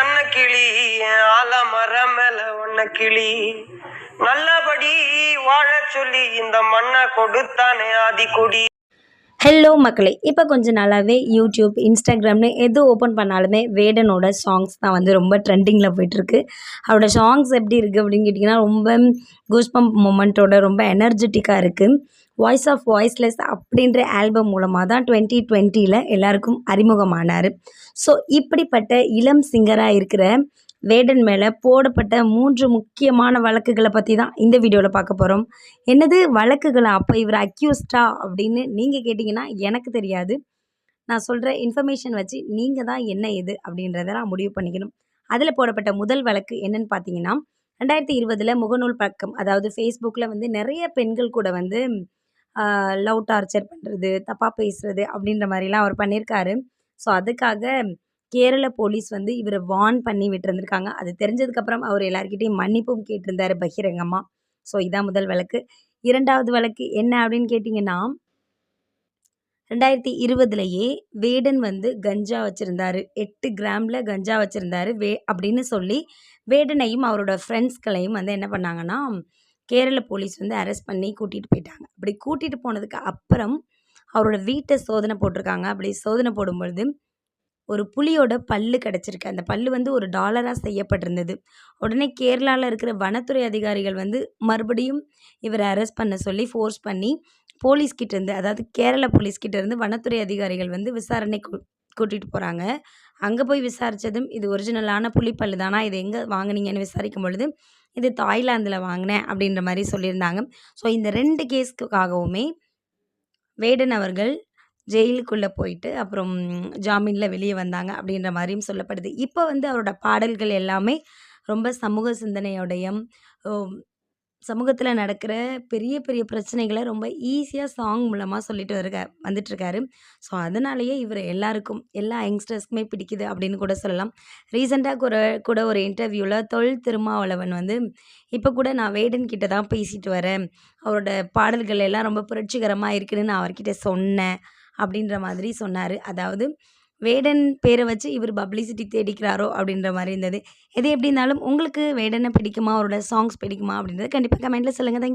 அன்ன கிளி? ஆலமர மேல ஒன்ன கிளி. நல்லபடி வாழ சொல்லி இந்த மண்ணை கொடுத்தானே ஆதி கொடி ஹலோ மக்களே இப்போ கொஞ்சம் நாளாகவே யூடியூப் இன்ஸ்டாகிராம்னு எது ஓப்பன் பண்ணாலுமே வேடனோட சாங்ஸ் தான் வந்து ரொம்ப ட்ரெண்டிங்கில் போயிட்டுருக்கு. அவரோட சாங்ஸ் எப்படி இருக்குது அப்படின்னு கேட்டிங்கன்னா ரொம்ப கூஸ்பம்ப் மூமெண்ட்டோட ரொம்ப எனர்ஜெட்டிக்காக இருக்குது வாய்ஸ் ஆஃப் வாய்ஸ்லெஸ் அப்படின்ற ஆல்பம் மூலமாக தான் டுவெண்ட்டி டுவெண்ட்டியில் எல்லாருக்கும் அறிமுகமானார். ஸோ இப்படிப்பட்ட இளம் சிங்கராக இருக்கிற வேடன் மேலே போடப்பட்ட மூன்று முக்கியமான வழக்குகளை பற்றி தான் இந்த வீடியோவில் பார்க்க போகிறோம் என்னது? வழக்குகளை அப்போ இவர் அக்யூஸ்டா அப்படின்னு நீங்கள் கேட்டிங்கன்னா எனக்கு தெரியாது. நான் சொல்கிற இன்ஃபர்மேஷன் வச்சு நீங்கள் தான் என்ன எது அப்படின்றதெல்லாம் முடிவு பண்ணிக்கணும். அதில் போடப்பட்ட முதல் வழக்கு என்னன்னு பார்த்தீங்கன்னா ரெண்டாயிரத்தி இருபதில் முகநூல் பக்கம் அதாவது ஃபேஸ்புக்கில் வந்து நிறைய பெண்கள் கூட வந்து லவ் டார்ச்சர் பண்ணுறது தப்பாக பேசுகிறது அப்படின்ற மாதிரிலாம் அவர் பண்ணியிருக்காரு. ஸோ அதுக்காக கேரள போலீஸ் வந்து இவரை வார்ன் பண்ணி விட்டுருந்துருக்காங்க. அது தெரிஞ்சதுக்கப்புறம் அவர் எல்லாருக்கிட்டையும் மன்னிப்பும் கேட்டிருந்தார் பகிரங்கமாக ஸோ இதான் முதல் வழக்கு. இரண்டாவது வழக்கு என்ன அப்படின்னு கேட்டிங்கன்னா ரெண்டாயிரத்தி இருபதுலையே வேடன் வந்து கஞ்சா வச்சுருந்தாரு. எட்டு கிராமில் கஞ்சா வச்சுருந்தாரு வே அப்படின்னு சொல்லி வேடனையும் அவரோட ஃப்ரெண்ட்ஸ்களையும் வந்து என்ன பண்ணாங்கன்னா கேரள போலீஸ் வந்து அரெஸ்ட் பண்ணி கூட்டிகிட்டு போயிட்டாங்க. அப்படி கூட்டிகிட்டு போனதுக்கு அப்புறம் அவரோட வீட்டை சோதனை போட்டிருக்காங்க. அப்படி சோதனை போடும்பொழுது ஒரு புலியோட பல்லு கிடச்சிருக்கு. அந்த பல்லு வந்து ஒரு டாலராக செய்யப்பட்டிருந்தது. உடனே கேரளாவில் இருக்கிற வனத்துறை அதிகாரிகள் வந்து மறுபடியும் இவரை அரெஸ்ட் பண்ண சொல்லி ஃபோர்ஸ் பண்ணி போலீஸ்கிட்ட இருந்து அதாவது கேரள போலீஸ்கிட்ட இருந்து வனத்துறை அதிகாரிகள் வந்து விசாரணை கூ கூட்டிகிட்டு போகிறாங்க அங்கே போய் விசாரித்ததும் இது ஒரிஜினலான புலிப்பல்லு தானா இது எங்கே வாங்குனீங்கன்னு விசாரிக்கும் பொழுது இது தாய்லாந்தில் வாங்கினேன் அப்படின்ற மாதிரி சொல்லியிருந்தாங்க. ஸோ இந்த ரெண்டு கேஸ்க்காகவுமே வேடன் அவர்கள் ஜெயிலுக்குள்ளே போயிட்டு அப்புறம் ஜாமீனில் வெளியே வந்தாங்க அப்படின்ற மாதிரியும் சொல்லப்படுது. இப்போ வந்து அவரோட பாடல்கள் எல்லாமே ரொம்ப சமூக சிந்தனையோடையும் சமூகத்தில் நடக்கிற பெரிய பெரிய பிரச்சனைகளை ரொம்ப ஈஸியாக சாங் மூலமாக சொல்லிட்டு வருக வந்துட்டுருக்காரு. ஸோ அதனாலேயே இவர் எல்லாருக்கும் எல்லா யங்ஸ்டர்ஸ்க்குமே பிடிக்குது அப்படின்னு கூட சொல்லலாம். ரீசெண்டாக கூட கூட ஒரு இன்டர்வியூவில் தொழில் திருமாவளவன் வந்து இப்போ கூட நான் வேடன் கிட்ட தான் பேசிட்டு வரேன். அவரோட பாடல்கள் எல்லாம் ரொம்ப புரட்சிகரமாக இருக்குதுன்னு நான் அவர்கிட்ட சொன்னேன். அப்படின்ற மாதிரி சொன்னார். அதாவது வேடன் பேரை வச்சு இவர் பப்ளிசிட்டி தேடிக்கிறாரோ அப்படின்ற மாதிரி இருந்தது. எது எப்படி இருந்தாலும் உங்களுக்கு வேடனை பிடிக்குமா? அவரோட சாங்ஸ் பிடிக்குமா? அப்படின்றது கண்டிப்பாக கமெண்ட்டில் சொல்லுங்கள் தேங்க்